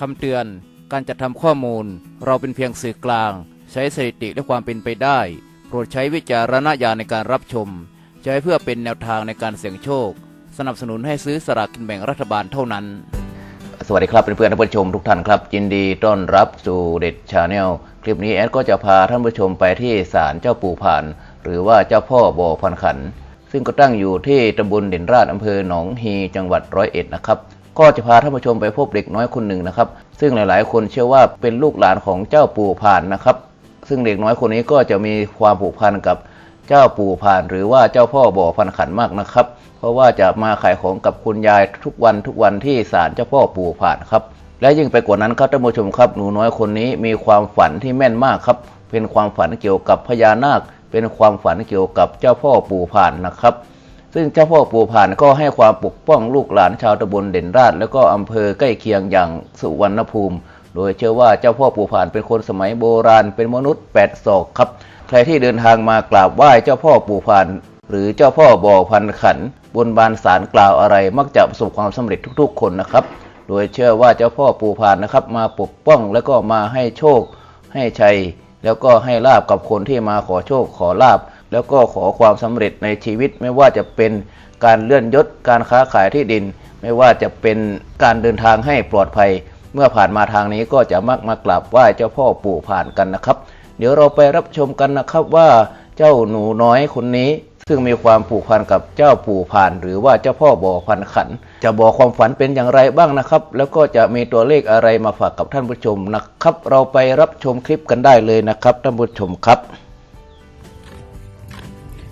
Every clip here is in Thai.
คำเตือน การจัดทำข้อมูล เราเป็นเพียงสื่อกลาง ใช้สถิติและความเป็นไปได้ โปรดใช้วิจารณญาณในการรับชม ใช้เพื่อเป็นแนวทางในการเสี่ยงโชค สนับสนุนให้ซื้อสลากกินแบ่งรัฐบาลเท่านั้น สวัสดีครับเพื่อนๆท่านผู้ชมทุกท่านครับ ยินดีต้อนรับสู่เด็ดชาแนลคลิปนี้แอดก็จะพาท่านผู้ชมไปที่ศาลเจ้าปู่ผ่าน หรือว่าเจ้าพ่อบ่อพันขัน ซึ่งก็ตั้งอยู่ที่ตำบลเด่นราชอำเภอหนองฮีจังหวัดร้อยเอ็ดนะครับ ก็จะพาท่านผู้ชมไปพบเด็กน้อยคนหนึ่งนะครับ ซึ่งหลายๆ คนเชื่อว่าเป็นลูกหลานของเจ้าปู่ผ่านนะครับ ซึ่งเด็กน้อยคนนี้ก็จะมีความผูกพันกับเจ้าปู่ผ่าน หรือว่าเจ้าพ่อบ่อพันขันมากนะครับ เพราะว่าจะมาขายของกับคุณยายทุกวันทุกวันที่ศาลเจ้าพ่อปู่ผ่านครับ และยิ่งไปกว่านั้นครับท่านผู้ชมครับหนูน้อยคนนี้มีความฝันที่แม่นมากครับ เป็นความฝันเกี่ยวกับพญานาค เป็นความฝันเกี่ยวกับเจ้าพ่อปู่ผ่านนะครับ ซึ่งเจ้าพ่อปู่ผ่านก็ให้ความปกป้องลูกหลานชาวตำบลเด่นราชแล้วก็อำเภอใกล้เคียงอย่างสุวรรณภูมิ โดยเชื่อว่าเจ้าพ่อปู่ผ่านเป็นคนสมัยโบราณเป็นมนุษย์แปดศอกครับ ใครที่เดินทางมากราบไหว้เจ้าพ่อปู่ผ่าน หรือเจ้าพ่อบ่อพันขัน บนบานสารกล่าวอะไรมักจะประสบความสำเร็จทุกๆ คนนะครับ โดยเชื่อว่าเจ้าพ่อปู่ผ่านนะครับ มาปกป้องแล้วก็มาให้โชค ให้ชัย แล้วก็ให้ลาบกับคนที่มาขอโชคขอลาบ แล้วก็ขอความสำเร็จในชีวิตไม่ว่าจะเป็นการเลื่อนยศการค้าขายที่ดิน ไม่ว่าจะเป็นการเดินทางให้ปลอดภัย เมื่อผ่านมาทางนี้ก็จะมักมากราบไหว้เจ้าพ่อปู่ผ่านกันนะครับ เดี๋ยวเราไปรับชมกันนะครับว่าเจ้าหนูน้อยคนนี้ ซึ่งมีความผูกพันกับเจ้าปู่ผ่าน หรือว่าเจ้าพ่อบ่อพันขัน จะบอกความฝันเป็นอย่างไรบ้างนะครับ แล้วก็จะมีตัวเลขอะไรมาฝากกับท่านผู้ชมนะครับ เราไปรับชมคลิปกันได้เลยนะครับท่านผู้ชมครับ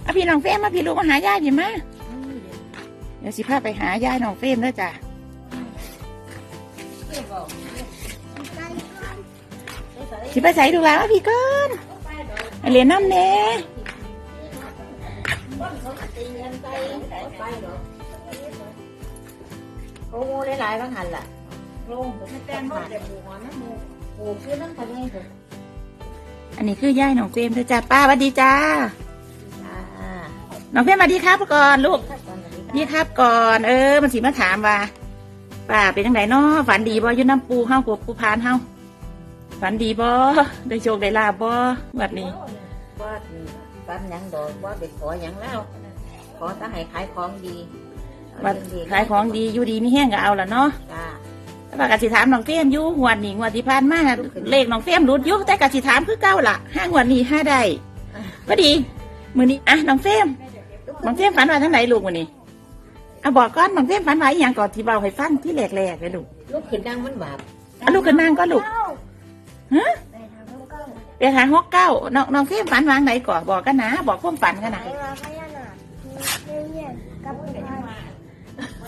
เอาพี่น้องเฟรมมาพี่ลูกมาหายายพี่มาเดี๋ยวสิพาไปหายายน้องเฟรมแล้วจ้ะสิไปใส่ดูแล้วพี่ก้อนไปเรียนน้ำเน่โอ้โหหลายๆบางหันล่ะโล่งแต่งหันโอ้คือนั่นทำไงเถอะอันนี้คือยายน้องเฟรมเด้อจ้ะป้าสวัสดีจ้าอ่า น้องเฟรมสวัสดีครับก่อนลูกถ้าตอนนี้นี่ครับก่อน เออ มันสิมาถามว่าป้าเป็นจังไดเนาะฝันดีบ่อยู่น้ำปูเฮากับปูพานเฮาฝันดีบ่ได้โชคได้ลาบบ่แบบนี้ว่าปั้นหยังดอกว่าไปขอหยังแล้วขอถ้าให้ขายของดีว่าขายของดีอยู่ดีไม่แห้งก็เอาละเนาะจ้าแต่ว่ากสิถามน้องเฟียมอยู่งวดนี้งวดที่ผ่านมาเลขน้องเฟียมรุดอยู่แต่กสิถามคือเก้าละห้างวดนี้ห้าได้พอดีมือนี้อะน้องเฟียม น้องเฟียมฝันว่าทั้งไหนลูกมือนี้เอาบอกก่อนน้องเฟียมฝันว่าอหย่างก่อนที่เบาให้ฟังที่แรกๆเลยลูกลูกขึ้นดังมันบาปเอาลูกขึ้นนั่งก็ลูกฮะไปทางหกเก้าน้องน้องเฟียมฝันวางไหนก่อนบอกกันนะบอกความฝันกันนะ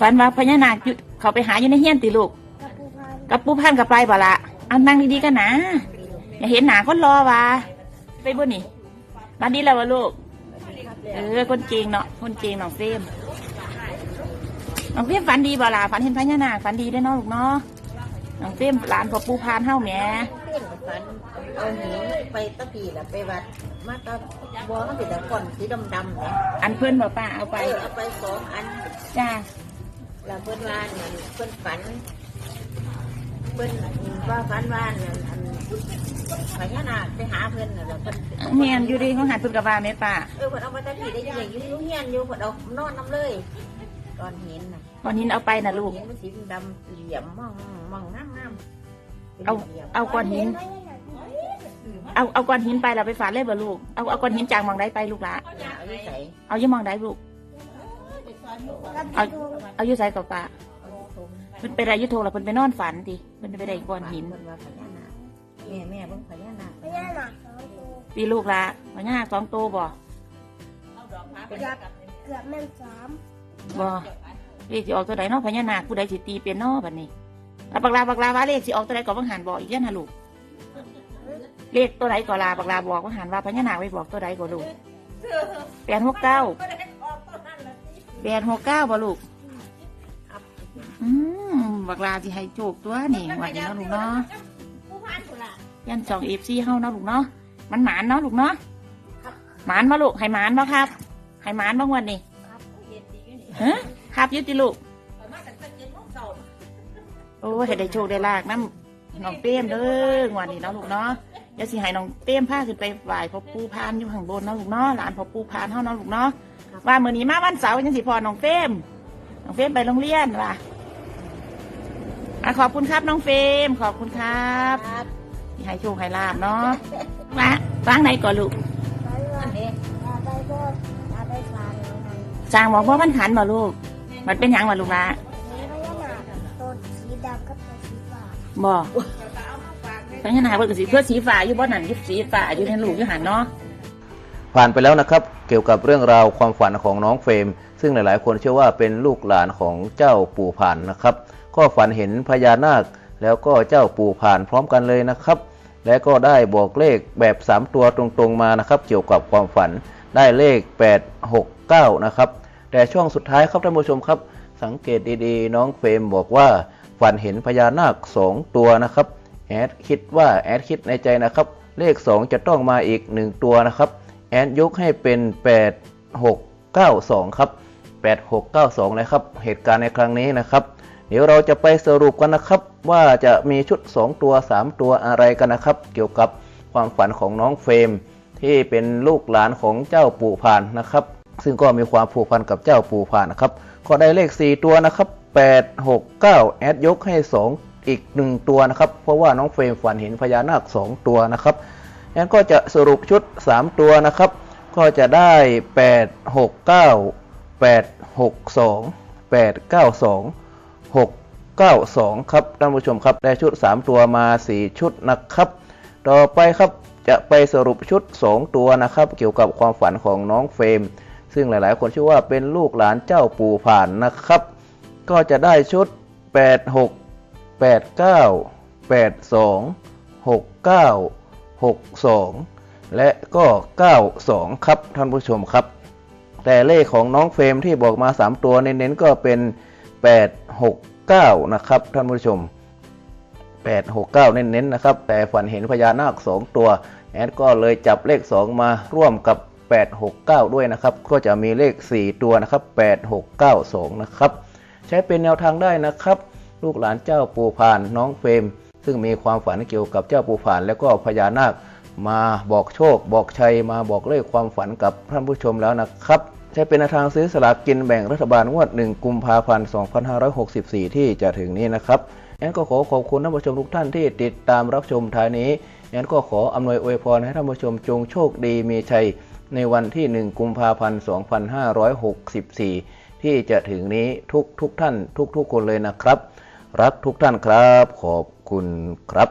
ฝันว่าพญานาคอยู่เขาไปหาอยู่ในเฮียนติลูกกับปูพันกับไปบ่ละเอานั่งดีๆกันนะอย่าเห็นหนาคนรอว่ะไปบ่นี่มาดีแล้ววะลูก เออคนเก่งเนาะคนเก่งน้องเฟรมน้องเฟรมฝันดีบ่ล่ะฝันเห็นพญานาคฝันดีได้อเนาะลูกเนาะน้องเฟรมหลานพอปูพานเฮ้าแหม่เพื่อนกับฝันเอาหินไปตะพีละไปวัด มาตะบัวมันเป็นแต่ก้อนสีดำๆเนี่ยอันเพื่อนบ่ป้าเอาไปไปเอาไปสองอันจ้าแล้วเพื่อนว่าเนี่ยเพื่อนฝันเพื่อนว่าฝันว่าเนี่ยอัน พญานาคไปหาเพื่อนน่ะแล้วเพื่อนเมียนอยู่ดีเขาหันเพิ่นกับว่าแม่ป้าเออเพิ่นเอามาตั้งที่ได้ยังไงอยู่อยู่เฮียนอยู่เพิ่นเอานอนน้ำเลยก้อนหินน่ะตอนนี้เอาไปนะลูกหินมันสีดำเหลี่ยมมองมองน้ำน้ำเอาเอาก้อนหิน เอาเอาก้อนหินไปเราไปฝานเลยบ่ลูก เอาเอาก้อนหินจางมองได้ไปลูกละเอาอยู่ใส่เอาอยี่มองได้ลูก เอาเอาอยู่ใส่กับป้าเอาอยู่ตรงเพิ่นไปไรยุโทแล้วเพิ่นไปนอนฝันดิเพิ่นไปได้ก้อนหิน เพิ่นว่าพญานาค แม่แม่เบิ่งพญานาคปีลูกละพญานาคสองตัวบ่เป็นเกือบแม่นสามบ่เลขสิออกตัวใดเนาะพญานาคผู้ใดสิตีเป็นเนาะบัดนี้เอาบักลาบักลาว่าเลขสิออกตัวใดก็บังหันบอกอีกเด้อนะลูกเลขตัวใดก็ลาบักลาบอกบังหันว่าพญานาคไว้บอกตัวใดก็ลูกแปดหกเก้าแปดหกเก้าบ่ลูกครับอืมบักลาสิให้โชคตัวนี่วันนี้เนาะลูกเนาะ ยันสองเอฟซีเฮาเนาะลูกเนาะมันหมานเนาะลูกเนาะหมานมาลูกให้หมานบ่ครับให้หมานบ้างวันนี้ฮะครับอยุติลูกโอ้ให้ได้โชคได้ลากน้ำน้องเต้มเด้องวันนี้เนาะลูกเนาะเดี๋ยวสิให้น้องเต้มพาขึ้นไปไหว้พ่อปู่พานอยู่ข้างบนเนาะลูกเนาะหลานพ่อปู่พานเฮาเนาะลูกเนาะว่ามื้อนี้มาวันเสาร์จังสิพอน้องเต้มน้องเต้มไปโรงเรียนว่ะอะขอบคุณครับน้องเฟรมขอบคุณครับครับที่ ให้โชคให้ลาบเนาะมาฟังไหนก่อนลูกไปว่าอันนี้อยากได้ก็อยากได้ฟานเหมือนกันจางบอกว่ามันหันบ่ลูก มันเป็นหยังบ่ลูกละมีพญานาคตัวสีดำกับตัวสีฟ้าบ่พญานาคเพิ่นก็สิเพื่อสีฟ้าอยู่บ่นั่นอยู่สีฟ้าอยู่ในลูกอยู่หันเนาะผ่านไปแล้วนะครับ เกี่ยวกับเรื่องราวความฝันของน้องเฟรม ซึ่งหลาย ๆ คนเชื่อว่าเป็นลูกหลานของเจ้าปู่ผ่านนะครับ ก็ฝันเห็นพญานาคแล้วก็เจ้าปู่ผ่านพร้อมกันเลยนะครับ และก็ได้บอกเลขแบบ 3 ตัวตรงๆมานะครับเกี่ยวกับความฝันได้เลข 869 นะครับ แต่ช่วงสุดท้ายครับท่านผู้ชมครับ สังเกตดีๆ น้องเฟรมบอกว่าฝันเห็นพญานาค 2 ตัวนะครับแอดคิดว่าแอดคิดในใจนะครับ เลข 2 จะต้องมาอีก 1 ตัวนะครับแอดยกให้เป็น 8692 ครับ 8692เลยครับ เหตุการณ์ในครั้งนี้นะครับ เดี๋ยวเราจะไปสรุปกันนะครับว่าจะมีชุด 2 ตัว 3 ตัวอะไรกันนะครับ เกี่ยวกับความฝันของน้องเฟรมที่เป็นลูกหลานของเจ้าปู่ผ่านนะครับ ซึ่งก็มีความผูกพันกับเจ้าปู่ผ่านนะครับก็ได้เลข 4 ตัวนะครับ 869 แอดยกให้ 2 อีก 1 ตัวนะครับ เพราะว่าน้องเฟรมฝันเห็นพญานาค 2 ตัวนะครับงั้นก็จะสรุปชุด 3 ตัวนะครับ ก็จะได้ 8 6 9 8 6 2 8 9 2 6 9 2 ครับท่านผู้ชมครับได้ชุด 3 ตัวมา 4 ชุดนะครับ ต่อไปครับจะไปสรุปชุด 2 ตัวนะครับ เกี่ยวกับความฝันของน้องเฟรมซึ่งหลาย ๆ คนเชื่อว่าเป็นลูกหลานเจ้าปู่ผ่านนะครับ ก็จะได้ชุด 8 6 8 9 8 2 6 9 62 และก็ 92 ครับท่านผู้ชมครับ แต่เลขของน้องเฟรมที่บอกมา 3 ตัวเน้น ๆ ก็เป็น 869 นะครับท่านผู้ชม 869 เน้นๆนะครับ แต่ฝันเห็นพญานาค 2 ตัว แอดก็เลยจับเลข 2 มาร่วมกับ 869 ด้วยนะครับ ก็จะมีเลข 4 ตัวนะครับ 8692 นะครับ ใช้เป็นแนวทางได้นะครับ ลูกหลานเจ้าปูผ่านน้องเฟรมซึ่งมีความฝันเกี่ยวกับเจ้าปูผ่านแล้วก็พญานาคมาบอกโชค บอกชัยมาบอกเลขความฝันกับท่านผู้ชมแล้วนะครับ ใช้เป็นทางซื้อสลากกินแบ่งรัฐบาลงวด 1 กุมภาพันธ์ 2564 ที่จะถึงนี้นะครับงั้นก็ขอขอบคุณท่านผู้ชมทุกท่านที่ติดตามรับชมท้ายนี้งั้นก็ขออำนวยอวยพรให้ท่านผู้ชมจงโชคดีมีชัยในวันที่ 1 กุมภาพันธ์ 2564 ที่จะถึงนี้ทุกทุกท่านทุกทุกๆคนเลยนะครับ รักทุกท่านครับ ขอบคุณครับ